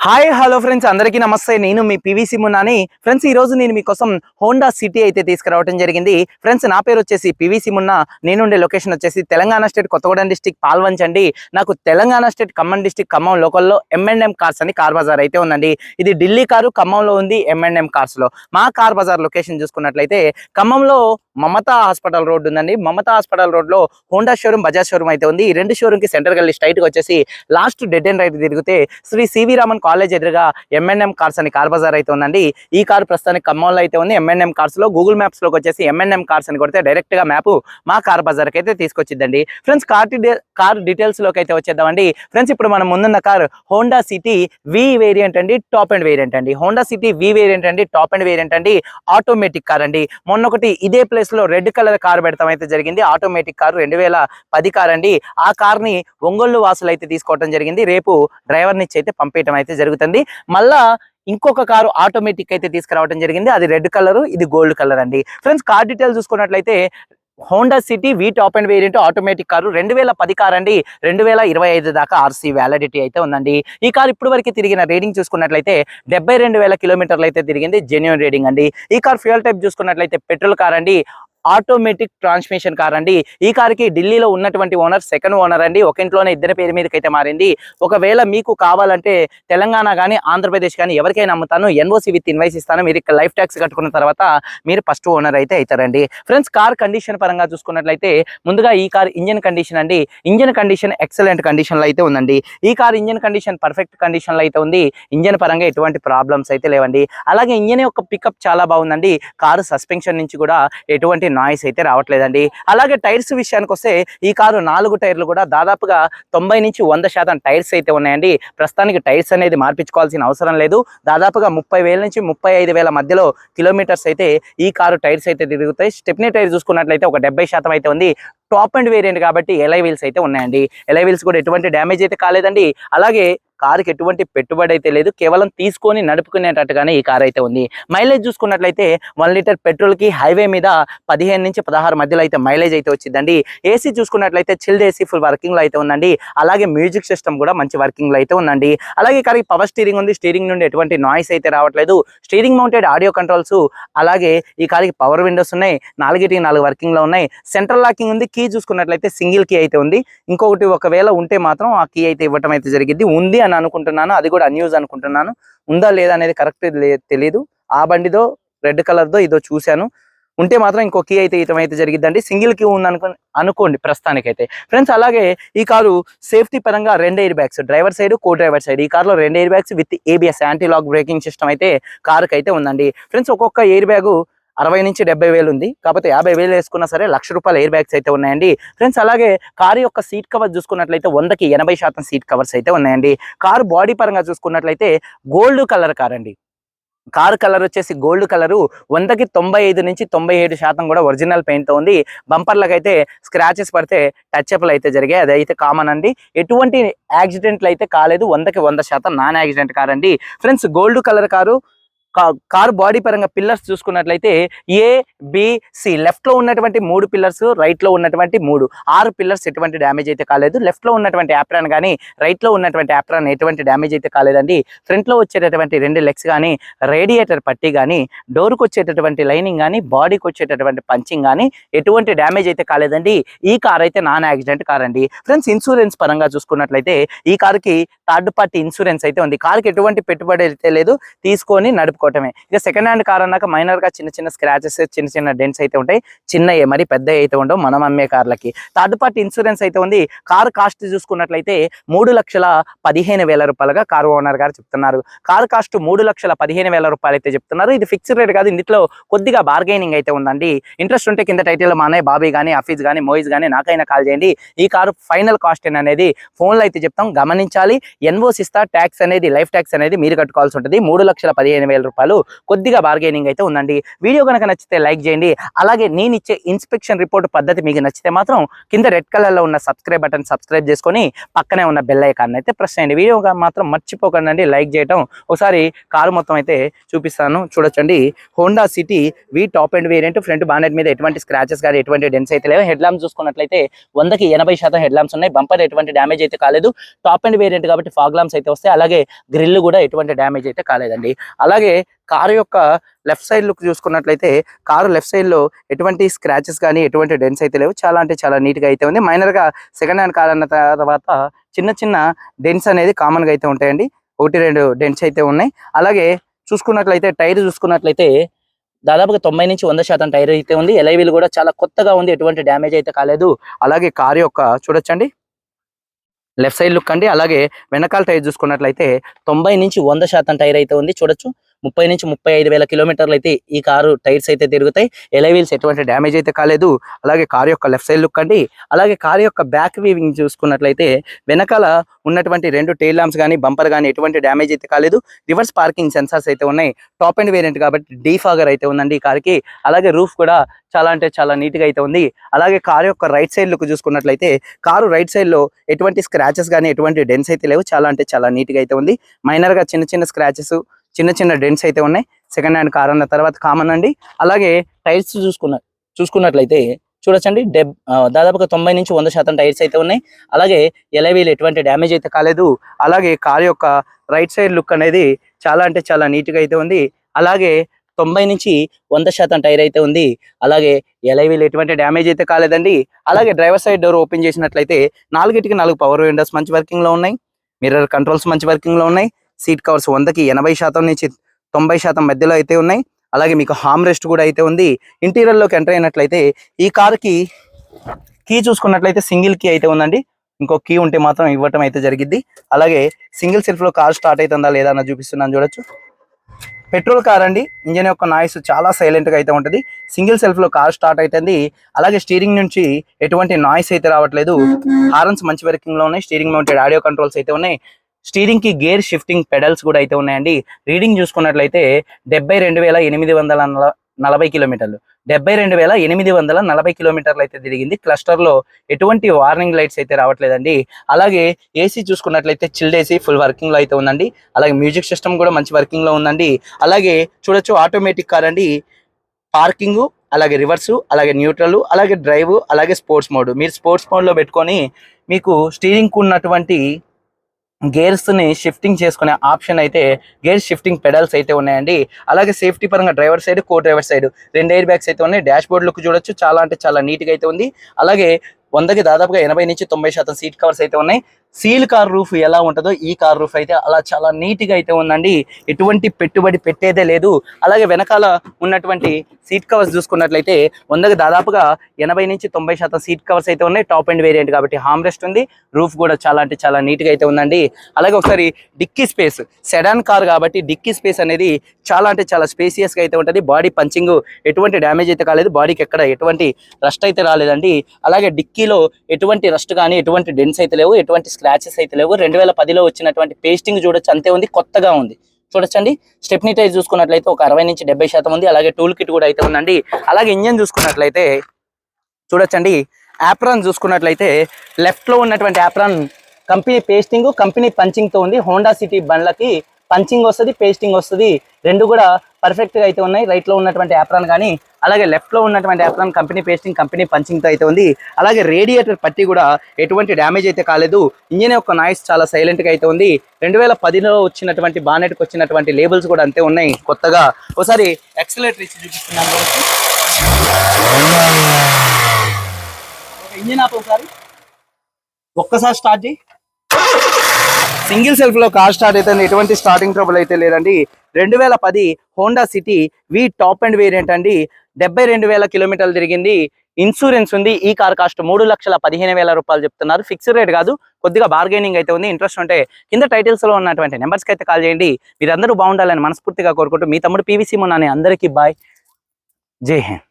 Hi hello friends అందరికీ నమస్తే. నేను మీ పివిసి మున్నాని ఫ్రెండ్స్ ఈ రోజు నేను మీకోసం హోండా సిటీ అయితే తీసుకురావడం జరిగింది. ఫ్రెండ్స్ నా పేరు వచ్చేసి పివిసి మున్నా నేను ఉండే లొకేషన్ వచ్చేసి తెలంగాణ స్టేట్ కొత్తగూడెం డిస్టిక్ పాల్వంచ్ అండి నాకు తెలంగాణ స్టేట్ ఖమ్మం డిస్టిక్ ఖమ్మం లోకల్లో ఎంఎన్ఎం కార్స్ అని కార్ బజార్ అయితే ఉందండి. ఇది ఢిల్లీ కారు ఖమ్మంలో ఉంది ఎంఎన్ఎం కార్స్లో. మా కార్ బజార్ లొకేషన్ చూసుకున్నట్లయితే ఖమ్మంలో మమతా హాస్పిటల్ రోడ్ ఉందండి. మమతా హాస్పిటల్ రోడ్లో హోండా షోరూమ్ బజాజ్ షోరూమ్ అయితే ఉంది. ఈ రెండు షోరూమ్కి సెంటర్ గల్లీ స్ట్రైట్గా వచ్చేసి లాస్ట్ డెడ్ అండ్ రైట్ తిరిగితే శ్రీ సివి రామన్ కాలేజ్ ఎదురుగా ఎంఎన్ఎం కార్స్ అని కార్ బజార్ అయితే ఉందండి. ఈ కార్ ప్రస్తుతానికి ఖమ్మంలో అయితే ఉంది. ఎంఎన్ఎం కార్స్లో గూగుల్ మ్యాప్స్లోకి వచ్చేసి ఎంఎన్ఎం కార్స్ అని కొడితే డైరెక్ట్గా మ్యాప్ మా కార్ బజార్కి అయితే తీసుకొచ్చిద్దండి. ఫ్రెండ్స్ కార్ కార్ డీటెయిల్స్లోకి అయితే వచ్చేద్దామండి. ఫ్రెండ్స్ ఇప్పుడు మనం ముందున్న car Honda City V variant అండి టాప్ అండ్ వేరియంట్ అండి. హోండా సిటీ వి వేరియంట్ అండి టాప్ అండ్ వేరియంట్ అండి. ఆటోమేటిక్ కార్ అండి. మొన్న ఒకటి ఇదే ప్లేస్లో రెడ్ కలర్ కార్ పెడతాం అయితే జరిగింది. ఆటోమేటిక్ కార్ రెండు వేల పది కార్ అండి. ఆ కార్ని ఒంగోలు వాసులు అయితే తీసుకోవడం జరిగింది. రేపు డ్రైవర్ నుంచి అయితే పంపించడం అయితే జరుగుతుంది. మళ్ళా ఇంకొక కారు ఆటోమేటిక్ అయితే తీసుకురావడం జరిగింది. అది రెడ్ కలర్ ఇది గోల్డ్ కలర్ అండి. ఫ్రెండ్స్ కార్ డీటెయిల్స్ చూసుకున్నట్లయితే Honda City V top end variant automatic car రెండు వేల పది కార్ అండి. రెండు వేల ఇరవై ఐదు దాకా ఆర్సీ వ్యాలిడిటీ అయితే ఉందండి. ఈ కార్ ఇప్పుడు వరకు తిరిగిన రేడింగ్ చూసుకున్నట్లయితే డెబ్బై రెండు వేల కిలోమీటర్లు అయితే తిరిగింది. జెన్యున్ రేడింగ్ అండి. ఈ కార్ ఫ్యూయల్ టైప్ చూసుకున్నట్లయితే పెట్రోల్ కార్ అండి. ఆటోమేటిక్ ట్రాన్స్మిషన్ కార్ అండి. ఈ కార్కి ఢిల్లీలో ఉన్నటువంటి ఓనర్ సెకండ్ ఓనర్ అండి. ఒక ఇంట్లోనే ఇద్దరి పేరు మీదకైతే అయితే మారింది. ఒకవేళ మీకు కావాలంటే తెలంగాణ కానీ ఆంధ్రప్రదేశ్ కానీ ఎవరికైనా అమ్ముతాను. ఎన్ఓసి విత్ ఇన్వైస్ ఇస్తాను. మీరు ఇక్కడ లైఫ్ ట్యాక్స్ కట్టుకున్న తర్వాత మీరు ఫస్ట్ ఓనర్ అయితే అవుతారండి. ఫ్రెండ్స్ కార్ కండిషన్ పరంగా చూసుకున్నట్లయితే ముందుగా ఈ కార్ ఇంజన్ కండిషన్ అండి. ఇంజన్ కండిషన్ ఎక్సలెంట్ కండిషన్లో అయితే ఉందండి. ఈ కార్ ఇంజన్ కండిషన్ పర్ఫెక్ట్ కండిషన్లో అయితే ఉంది. ఇంజన్ పరంగా ఎటువంటి ప్రాబ్లమ్స్ అయితే లేవండి. అలాగే ఇంజన్ యొక్క పికప్ చాలా బాగుందండి. కారు సస్పెన్షన్ నుంచి కూడా ఎటువంటి నాయిస్ అయితే రావట్లేదండి. అలాగే టైర్స్ విషయానికి వస్తే ఈ కారు నాలుగు టైర్లు కూడా దాదాపుగా తొంభై నుంచి వంద శాతం టైర్స్ అయితే ఉన్నాయండి. ప్రస్తుతానికి టైర్స్ అనేది మార్పించుకోవాల్సిన అవసరం లేదు. దాదాపుగా ముప్పై వేల నుంచి ముప్పై ఐదు వేల మధ్యలో కిలోమీటర్స్ అయితే ఈ కారు టైర్స్ అయితే తిరుగుతాయి. స్టెప్నీ టైర్ చూసుకున్నట్లయితే ఒక డెబ్బై శాతం అయితే ఉంది. టాప్ అండ్ వేరియంట్ కాబట్టి ఎలై వీల్స్ అయితే ఉన్నాయండి. ఎలై వీల్స్ కూడా ఎటువంటి డ్యామేజ్ అయితే కాలేదండి. అలాగే కారుకి ఎటువంటి పెట్టుబడి అయితే లేదు. కేవలం తీసుకొని నడుపుకునేటట్టుగానే ఈ కార్ అయితే ఉంది. మైలేజ్ చూసుకున్నట్లయితే వన్ లీటర్ పెట్రోల్కి హైవే మీద పదిహేను నుంచి పదహారు మధ్యలో అయితే మైలేజ్ అయితే వచ్చిందండి. ఏసీ చూసుకున్నట్లయితే చిల్డ్ ఏసీ ఫుల్ వర్కింగ్లో అయితే ఉందండి. అలాగే మ్యూజిక్ సిస్టమ్ కూడా మంచి వర్కింగ్లో అయితే ఉందండి. అలాగే కార్ పవర్ స్టీరింగ్ ఉంది. స్టీరింగ్ నుండి ఎటువంటి నాయిస్ అయితే రావట్లేదు. Steering mounted audio controls. అలాగే ఈ కారుకి పవర్ విండోస్ ఉన్నాయి. నాలుగిటికి నాలుగు వర్కింగ్లో ఉన్నాయి. సెంట్రల్ లాకింగ్ ఉంది. కీ చూసుకున్నట్లయితే సింగిల్ కీ అయితే ఉంది. ఇంకొకటి ఒకవేళ ఉంటే మాత్రం ఆ కీ అయితే ఇవ్వటం అయితే జరిగింది ఉంది అని అనుకుంటున్నాను. అది కూడా అన్యూజ్ అనుకుంటున్నాను. ఉందా లేదా అనేది కరెక్ట్ తెలియదు ఆ బండిదో రెడ్ కలర్దో ఇదో చూశాను. ఉంటే మాత్రం ఇంకో కీ అయితే ఇతం అయితే జరిగిద్దండి. సింగిల్ కీ ఉంది అనుకో అనుకోండి ప్రస్తుతానికైతే. ఫ్రెండ్స్ అలాగే ఈ కారు సేఫ్టీ పరంగా రెండు air bags driver side co driver side. ఈ కార్లో రెండు air bags with ABS anti lock braking system అయితే కారుకి అయితే ఉందండి. ఫ్రెండ్స్ ఒక్కొక్క ఎయిర్ బ్యాగు అరవై నుంచి డెబ్బై వేలు ఉంది. కాకపోతే యాభై వేలు వేసుకున్నా సరే లక్ష రూపాయల ఎయిర్ బ్యాగ్స్ అయితే ఉన్నాయండి. ఫ్రెండ్స్ అలాగే కారు యొక్క సీట్ కవర్ చూసుకున్నట్లయితే వందకి ఎనభై శాతం సీట్ కవర్స్ అయితే ఉన్నాయండి. కారు బాడీ పరంగా చూసుకున్నట్లయితే గోల్డ్ కలర్ కార్ అండి. కార్ కలర్ వచ్చేసి గోల్డ్ కలరు వందకి తొంభై ఐదు నుంచి తొంభై ఏడు శాతం కూడా ఒరిజినల్ పెయింట్తో ఉంది. బంపర్లకు అయితే స్క్రాచెస్ పడితే టచ్అప్లు అయితే జరిగాయి. అది అయితే కామన్ అండి. ఎటువంటి యాక్సిడెంట్లు అయితే కాలేదు. వందకి వంద శాతం నాన్ యాక్సిడెంట్ కార్ అండి. Friends gold colour car car body పరంగా పిల్లర్స్ చూసుకున్నట్లయితే ఏ బిసి లెఫ్ట్లో ఉన్నటువంటి మూడు పిల్లర్స్ రైట్లో ఉన్నటువంటి మూడు. ఆరు పిల్లర్స్ ఎటువంటి డ్యామేజ్ అయితే కాలేదు. లెఫ్ట్లో ఉన్నటువంటి యాప్రాన్ కానీ రైట్లో ఉన్నటువంటి యాప్రాన్ ఎటువంటి డ్యామేజ్ అయితే కాలేదండి. ఫ్రంట్లో వచ్చేటటువంటి రెండు లెగ్స్ కానీ రేడియేటర్ పట్టి కానీ డోర్కి వచ్చేటటువంటి లైనింగ్ కానీ బాడీకి వచ్చేటటువంటి పంచింగ్ కానీ ఎటువంటి డ్యామేజ్ అయితే కాలేదండి. ఈ కార్ అయితే నాన్ యాక్సిడెంట్ కార్ అండి. ఫ్రెండ్స్ ఇన్సూరెన్స్ పరంగా చూసుకున్నట్లయితే ఈ కార్కి థర్డ్ పార్టీ ఇన్సూరెన్స్ అయితే ఉంది. కార్కి ఎటువంటి పెట్టుబడి అయితే లేదు. తీసుకొని నడుపుకో తీసుకోవటమే ఇక సెకండ్ హ్యాండ్ కార్ అన్నాక మైనర్గా చిన్న చిన్న స్క్రాచెస్ చిన్న చిన్న డెంట్స్ అయితే ఉంటాయి. చిన్నవి మరి పెద్ద అయితే ఉండవు. మనం అమ్మే కార్లకి థర్డ్ పార్టీ ఇన్సూరెన్స్ అయితే ఉంది. కార్ కాస్ట్ చూసుకున్నట్లయితే మూడు లక్షల పదిహేను వేల రూపాయలుగా కారు ఓనర్ గారు చెప్తున్నారు. కార్ కాస్ట్ మూడు లక్షల పదిహేను వేల రూపాయలు అయితే చెప్తున్నారు. ఇది ఫిక్స్డ్ రేట్ కాదు. ఇందులో కొద్దిగా బార్గెనింగ్ అయితే ఉందండి. ఇంట్రెస్ట్ ఉంటే కింద టైటిల్ మా అన్నయ్య బాబీ కానీ అఫీజ్ కానీ మోయిజ్ కానీ నాకైనా కాల్ చేయండి. ఈ కారు ఫైనల్ కాస్ట్ అనేది ఫోన్లో అయితే చెప్తాం. గమనించాలి. ఎన్ఓస్ ట్యాక్స్ అనేది లైఫ్ ట్యాక్స్ అనేది మీరు కట్టుకోవాల్సి ఉంటుంది. మూడు లక్షల పదిహేను వేల రూపాయలు రూపాయలు కొద్దిగా బార్గెనింగ్ అయితే ఉందండి. వీడియో కనుక నచ్చితే లైక్ చేయండి. అలాగే నేను ఇచ్చే ఇన్స్పెక్షన్ రిపోర్ట్ పద్ధతి మీకు నచ్చితే మాత్రం కింద రెడ్ కలర్లో ఉన్న సబ్స్క్రైబ్ బటన్ సబ్స్క్రైబ్ చేసుకొని పక్కనే ఉన్న బెల్ ఐకాన్ అయితే ప్రెస్ చేయండి. వీడియో మాత్రం మర్చిపోకండి అండి లైక్ చేయటం. ఒకసారి కారు మొత్తం అయితే చూపిస్తాను. చూడొచ్చండి. Honda City V top end variant front bonnet మీద ఎటువంటి స్క్రాచెస్ కానీ ఎటువంటి డెన్స్ అయితే లేవు. హెడ్ ల్యాంప్స్ చూసుకున్నట్లయితే వందకి ఎనభై శాతం హెడ్ ల్యాంప్స్ ఉన్నాయి. బంపర్ ఎటువంటి డ్యామేజ్ అయితే కాలేదు. టాప్ అండ్ వేరియంట్ కాబట్టి ఫాగ్ ల్యాంప్స్ అయితే వస్తాయి. అలాగే గ్రిల్ కూడా ఎటువంటి డ్యామేజ్ అయితే కాలేదండి. అలాగే కారు యొక్క లెఫ్ట్ సైడ్ లుక్ చూసుకున్నట్లయితే కారు లెఫ్ట్ సైడ్లో ఎటువంటి స్క్రాచెస్ కానీ ఎటువంటి డెన్స్ అయితే లేవు. చాలా అంటే చాలా నీట్గా అయితే ఉంది. మైనర్గా సెకండ్ హ్యాండ్ కార్ అన్న తర్వాత చిన్న చిన్న డెన్స్ అనేది కామన్గా అయితే ఉంటాయండి. ఒకటి రెండు డెన్స్ అయితే ఉన్నాయి. అలాగే చూసుకున్నట్లయితే టైర్ చూసుకున్నట్లయితే దాదాపుగా తొంభై నుంచి వంద శాతం టైర్ అయితే ఉంది. ఎలైవీలు కూడా చాలా కొత్తగా ఉంది. ఎటువంటి డ్యామేజ్ అయితే కాలేదు. అలాగే కారు యొక్క చూడొచ్చండి. లెఫ్ట్ సైడ్ లుక్ అండి. అలాగే వెనకాల టైర్ చూసుకున్నట్లయితే తొంభై నుంచి వంద శాతం టైర్ అయితే ఉంది. చూడొచ్చు. ముప్పై నుంచి ముప్పై ఐదు వేల కిలోమీటర్లు అయితే ఈ కారు టైర్స్ అయితే తిరుగుతాయి. ఎలైవీల్స్ ఎటువంటి డ్యామేజ్ అయితే కాలేదు. అలాగే కారు యొక్క లెఫ్ట్ సైడ్ లుక్ అండి. అలాగే కారు యొక్క బ్యాక్ వీవింగ్ చూసుకున్నట్లయితే వెనకాల ఉన్నటువంటి రెండు టైల్ ల్యాంప్స్ కానీ బంపర్ కానీ ఎటువంటి డ్యామేజ్ అయితే కాలేదు. రివర్స్ పార్కింగ్ సెన్సార్స్ అయితే ఉన్నాయి. టాప్ అండ్ వేరియంట్ కాబట్టి డీఫాగర్ అయితే ఉందండి ఈ కార్కి. అలాగే రూఫ్ కూడా చాలా అంటే చాలా నీట్గా అయితే ఉంది. అలాగే కారు యొక్క రైట్ సైడ్ లుక్ చూసుకున్నట్లయితే కారు రైట్ సైడ్లో ఎటువంటి స్క్రాచెస్ కానీ ఎటువంటి డెన్స్ అయితే లేవు. చాలా అంటే చాలా నీట్గా అయితే ఉంది. మైనర్గా చిన్న చిన్న స్క్రాచెస్ చిన్న చిన్న డెన్స్ అయితే ఉన్నాయి. సెకండ్ హ్యాండ్ కార్ అన్న తర్వాత కామన్ అండి. అలాగే టైర్స్ చూసుకున్న చూసుకున్నట్లయితే చూడొచ్చండి. డెబ్ దాదాపుగా తొంభై నుంచి వంద శాతం టైర్స్ అయితే ఉన్నాయి. అలాగే ఎలవీలు ఎటువంటి డ్యామేజ్ అయితే కాలేదు. అలాగే కార్ యొక్క రైట్ సైడ్ లుక్ అనేది చాలా అంటే చాలా నీట్గా అయితే ఉంది. అలాగే తొంభై నుంచి వంద శాతం టైర్ అయితే ఉంది. అలాగే ఎలైవీలు ఎటువంటి డ్యామేజ్ అయితే కాలేదండి. అలాగే డ్రైవర్ సైడ్ డోర్ ఓపెన్ చేసినట్లయితే నాలుగిటికి నాలుగు పవర్ విండోస్ మంచి వర్కింగ్లో ఉన్నాయి. మిర్రర్ కంట్రోల్స్ మంచి వర్కింగ్లో ఉన్నాయి. సీట్ కవర్స్ వందకి ఎనభై శాతం నుంచి తొంభై శాతం మధ్యలో అయితే ఉన్నాయి. అలాగే మీకు హామ్ రెస్ట్ కూడా అయితే ఉంది. ఇంటీరియర్లోకి ఎంటర్ అయినట్లయితే ఈ కార్కి కీ చూసుకున్నట్లయితే సింగిల్ కీ అయితే ఉందండి. ఇంకో కీ ఉంటే మాత్రం ఇవ్వటం అయితే జరిగింది అలాగే సింగిల్ సెల్ఫ్లో కార్ స్టార్ట్ అవుతుందా లేదా అని చూపిస్తున్నాను చూడొచ్చు. పెట్రోల్ కార్ అండి. ఇంజన్ యొక్క నాయిస్ చాలా సైలెంట్గా అయితే ఉంటుంది. సింగిల్ సెల్ఫ్లో కార్ స్టార్ట్ అవుతుంది అలాగే స్టీరింగ్ నుంచి ఎటువంటి నాయిస్ అయితే రావట్లేదు. హార్న్స్ మంచి వర్కింగ్లో ఉన్నాయి. స్టీరింగ్ మౌంటెడ్ ఆడియో కంట్రోల్స్ అయితే ఉన్నాయి. స్టీరింగ్కి గేర్ షిఫ్టింగ్ పెడల్స్ కూడా అయితే ఉన్నాయండి. రీడింగ్ చూసుకున్నట్లయితే డెబ్బై రెండు వేల ఎనిమిది వందల నలభై కిలోమీటర్లు. డెబ్బై రెండు వేల ఎనిమిది వందల నలభై కిలోమీటర్లు అయితే తిరిగింది. క్లస్టర్లో ఎటువంటి వార్నింగ్ లైట్స్ అయితే రావట్లేదండి. అలాగే ఏసీ చూసుకున్నట్లయితే చిల్డ్ ఏసీ ఫుల్ వర్కింగ్లో అయితే ఉందండి. అలాగే మ్యూజిక్ సిస్టమ్ కూడా మంచి వర్కింగ్లో ఉందండి. అలాగే చూడొచ్చు ఆటోమేటిక్ కార్ అండి. పార్కింగ్ అలాగే రివర్స్ అలాగే న్యూట్రల్ అలాగే డ్రైవ్ అలాగే స్పోర్ట్స్ మోడ్ మీరు స్పోర్ట్స్ మోడ్లో పెట్టుకొని మీకు స్టీరింగ్కు ఉన్నటువంటి గేర్స్ని షిఫ్టింగ్ చేసుకునే ఆప్షన్ అయితే గేర్ షిఫ్టింగ్ పెడల్స్ అయితే ఉన్నాయండి. అలాగే సేఫ్టీ పరంగా driver side co driver side రెండు ఎయిర్ బ్యాగ్స్ అయితే ఉన్నాయి. డాష్ బోర్డ్ లుక్ చూడొచ్చు. చాలా అంటే చాలా నీట్గా అయితే ఉంది. అలాగే వందకి దాదాపుగా ఎనభై నుంచి తొంభై శాతం సీట్ కవర్స్ అయితే ఉన్నాయి. సీల్ కార్ రూఫ్ ఎలా ఉంటుందో ఈ కార్ రూఫ్ అయితే అలా చాలా నీట్గా అయితే ఉందండి. ఎటువంటి పెట్టుబడి పెట్టేదే లేదు. అలాగే వెనకాల ఉన్నటువంటి సీట్ కవర్స్ చూసుకున్నట్లయితే వందకు దాదాపుగా ఎనభై నుంచి తొంభై శాతం సీట్ కవర్స్ అయితే ఉన్నాయి. టాప్ అండ్ వేరియంట్ కాబట్టి హామ్ రెస్ట్ ఉంది. రూఫ్ కూడా చాలా అంటే చాలా నీట్గా అయితే ఉందండి. అలాగే ఒకసారి డిక్కీ స్పేస్. సెడాన్ కార్ కాబట్టి డిక్కీ స్పేస్ అనేది చాలా అంటే చాలా స్పేసియస్గా అయితే ఉంటుంది. బాడీ పంచింగ్ ఎటువంటి డ్యామేజ్ అయితే కాలేదు. బాడీకి ఎక్కడ ఎటువంటి రస్ట్ అయితే రాలేదండి. అలాగే డిక్కీలో ఎటువంటి రస్ట్ కానీ ఎటువంటి డెన్స్ అయితే లేవు. ఎటువంటి స్క్రాచెస్ అయితే లేవు. రెండు వేల పదిలో వచ్చినటువంటి పేస్టింగ్ చూడొచ్చు. అంతే ఉంది. కొత్తగా ఉంది. చూడొచ్చండి. స్టెప్నీ టైర్ చూసుకున్నట్లయితే ఒక అరవై నుంచి డెబ్బై శాతం ఉంది. అలాగే టూల్ కిట్ కూడా అయితే ఉందండి. అలాగే ఇంజన్ చూసుకున్నట్లయితే చూడొచ్చండి. యాప్రాన్ చూసుకున్నట్లయితే లెఫ్ట్లో ఉన్నటువంటి యాప్రాన్ కంపెనీ పేస్టింగ్ కంపెనీ పంచింగ్తో ఉంది. హోండా సిటీ బండ్లకి పంచింగ్ వస్తుంది పేస్టింగ్ వస్తుంది. రెండు కూడా పర్ఫెక్ట్గా అయితే ఉన్నాయి. రైట్లో ఉన్నటువంటి యాప్రాన్ కానీ అలాగే లెఫ్ట్లో ఉన్నటువంటి యాప్రాన్ కంపెనీ పేస్టింగ్ కంపెనీ పంచింగ్తో అయితే ఉంది. అలాగే రేడియేటర్ పట్టి కూడా ఎటువంటి డ్యామేజ్ అయితే కాలేదు. ఇంజిన్ యొక్క నాయిస్ చాలా సైలెంట్గా అయితే ఉంది. రెండు వేల పదిలో వచ్చినటువంటి బానెట్కి వచ్చినటువంటి లేబుల్స్ కూడా అంతే ఉన్నాయి. కొత్తగా ఒకసారి ఎక్సలేటర్ ఇచ్చి చూపిస్తున్నాను ఇంజిన్ ఆపు ఒకసారి. ఒక్కసారి స్టార్ట్ చేయి. సింగిల్ సెల్ఫ్లో కార్ స్టార్ట్ అయితే ఎటువంటి స్టార్టింగ్ ట్రబుల్ అయితే లేదండి. రెండు వేల పది Honda City V top end variant అండి. డెబ్బై రెండు వేల కిలోమీటర్లు తిరిగింది. ఇన్సూరెన్స్ ఉంది. ఈ కార్ కాస్ట్ మూడు లక్షల పదిహేను వేల రూపాయలు చెప్తున్నారు. ఫిక్స్డ్ రేట్ కాదు. కొద్దిగా బార్గెనింగ్ అయితే ఉంది. ఇంట్రెస్ట్ ఉంటే కింద టైటిల్స్లో ఉన్నటువంటి నెంబర్స్కి అయితే కాల్ చేయండి. మీరందరూ బాగుండాలని మనస్ఫూర్తిగా కోరుకుంటూ మీ తమ్ముడు పీవీసీ మొన్న అందరికీ బాయ్ జై హింద్.